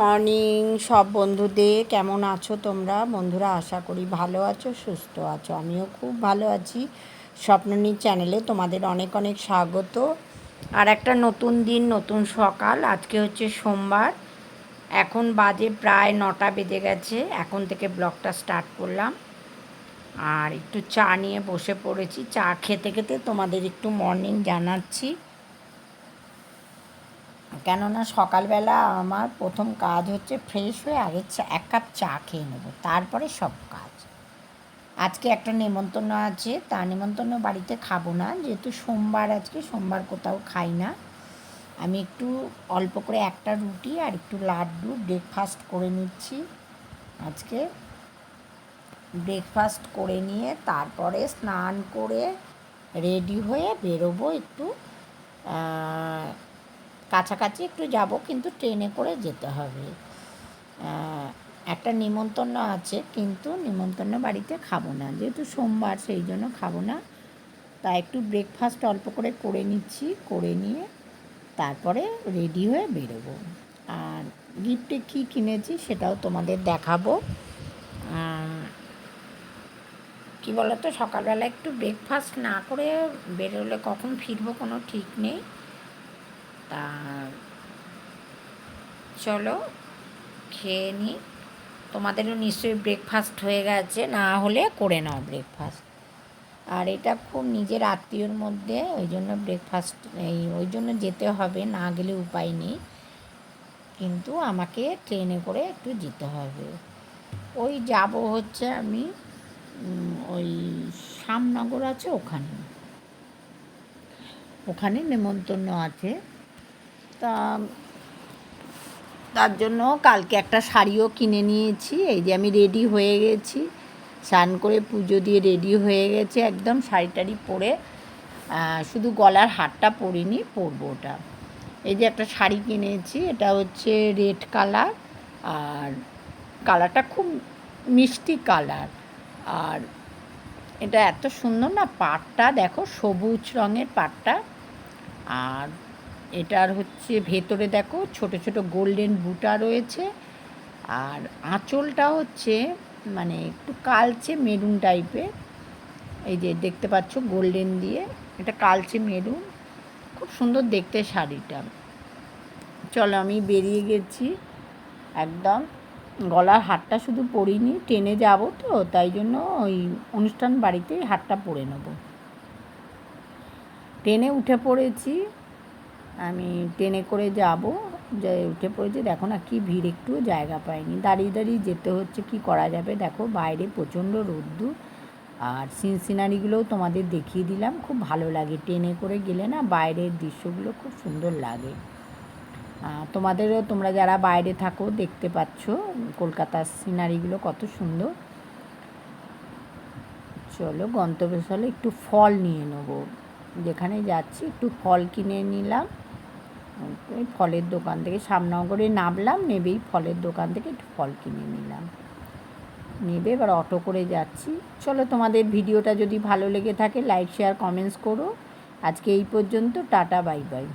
Morning, সব বন্ধুদের, কেমন আছো তোমরা? বন্ধুরা, আশা করি ভালো আছো, সুস্থ আছো। আমিও খুব ভালো আছি। স্বপ্ননীর চ্যানেলে তোমাদের অনেক অনেক স্বাগত। আর একটা নতুন দিন, নতুন সকাল। আজকে হচ্ছে সোমবার। এখন বাজে প্রায় নটা বেজে গেছে। এখন থেকে ব্লগটা স্টার্ট করলাম। আর একটু চা নিয়ে বসে পড়েছি। চা খেতে খেতে তোমাদের একটু মর্নিং জানাচ্ছি। কেননা সকালবেলা আমার প্রথম কাজ হচ্ছে ফ্রেশ হয়ে আগে চা, এক কাপ চা খেয়ে নেব, তারপরে সব কাজ। আজকে একটা নেমন্তন্ন আছে, তা নেমন্তন্ন বাড়িতে খাব না, যেহেতু সোমবার আজকে, সোমবার কোথাও খাই না। আমি একটু অল্প করে একটা রুটি আর একটু লাড্ডু ব্রেকফাস্ট করে নিচ্ছি। আজকে ব্রেকফাস্ট করে নিয়ে তারপরে স্নান করে রেডি হয়ে বেরোবো একটু কাছাকাছি একটু যাব, কিন্তু ট্রেনে করে যেতে হবে। একটা নিমন্ত্রণ আছে, কিন্তু নিমন্ত্রণ বাড়িতে খাব না। যেহেতু সোমবার, সেই জন্য খাব না। তা একটু ব্রেকফাস্ট অল্প করে করে নিচ্ছি, করে নিয়ে তারপরে রেডি হয়ে বেরোবো। আর গিফটে কী কিনেছি সেটাও তোমাদের দেখাবো। কী বলতো, সকালবেলা একটু ব্রেকফাস্ট না করে বেরোলে কখন ফিরবো কোনো ঠিক নেই। তা চলো, খেয়ে নিই তোমাদেরও নিশ্চয়ই ব্রেকফাস্ট হয়ে গেছে, না হলে করে নাও ব্রেকফাস্ট আর এটা খুব নিজের আত্মীয়র মধ্যে, ওই জন্য ব্রেকফাস্ট এই, ওই জন্য যেতে হবে, না গেলে উপায় নেই। কিন্তু আমাকে ট্রেনে করে একটু যেতে হবে। ওই যাব হচ্ছে আমি ওই শ্যামনগর আছে ওখানে। ওখানে নেমন্তন্ন আছে। তা তার জন্য কালকে একটা শাড়িও কিনে নিয়েছি। এই যে আমি রেডি হয়ে গেছি। স্নান করে পুজো দিয়ে রেডি হয়ে গেছে একদম শাড়ি টাড়ি পরে। শুধু গলার হারটা পরিনি, পরবো ওটা। এই যে একটা শাড়ি কিনেছি, এটা হচ্ছে রেড কালার আর কালারটা খুব মিষ্টি কালার আর এটা এত সুন্দর না, পাটটা দেখো সবুজ রঙের পাটটা। আর এটার হচ্ছে ভেতরে দেখো ছোট ছোট গোল্ডেন বুটা রয়েছে। আর আঁচলটা হচ্ছে মানে একটু কালচে মেরুন টাইপের। এই যে দেখতে পাচ্ছ গোল্ডেন দিয়ে, এটা কালচে মেরুন। খুব সুন্দর দেখতে শাড়িটা। চলো আমি বেরিয়ে গেছি। একদম গলার হারটা শুধু পরিনি ট্রেনে যাব তো, তাই জন্য ওই অনুষ্ঠান বাড়িতেই হারটা পরে নেব। ট্রেনে উঠে পড়েছি। আমি ট্রেনে করে যাব, যে উঠে পড়েছে, দেখো না কি ভিড় একটু জায়গা পাইনি। দাঁড়িয়ে দাঁড়িয়ে যেতে হচ্ছে, কি করা যাবে? দেখো বাইরে প্রচণ্ড রোদ্দুর। আর সিন সিনারিগুলোও তোমাদের দেখিয়ে দিলাম, খুব ভালো লাগে। ট্রেনে করে গেলে না বাইরের দৃশ্যগুলো খুব সুন্দর লাগে। তোমাদেরও তোমরা যারা বাইরে থাকো, দেখতে পাচ্ছ কলকাতার সিনারিগুলো কত সুন্দর। চলো গন্তব্যস্থলে একটু ফল নিয়ে নেব। যেখানে যাচ্ছি একটু ফল কিনে নিলাম। ফলের দোকান থেকে সামনগরে নামলাম, নেবেই ফলের দোকান থেকে একটু ফল কিনে নিলাম। নেবে এবার অটো করে যাচ্ছি। চলো তোমাদের ভিডিওটা যদি ভালো লেগে থাকে লাইক শেয়ার কমেন্টস করো। আজকে এই পর্যন্ত, টাটা বাই বাই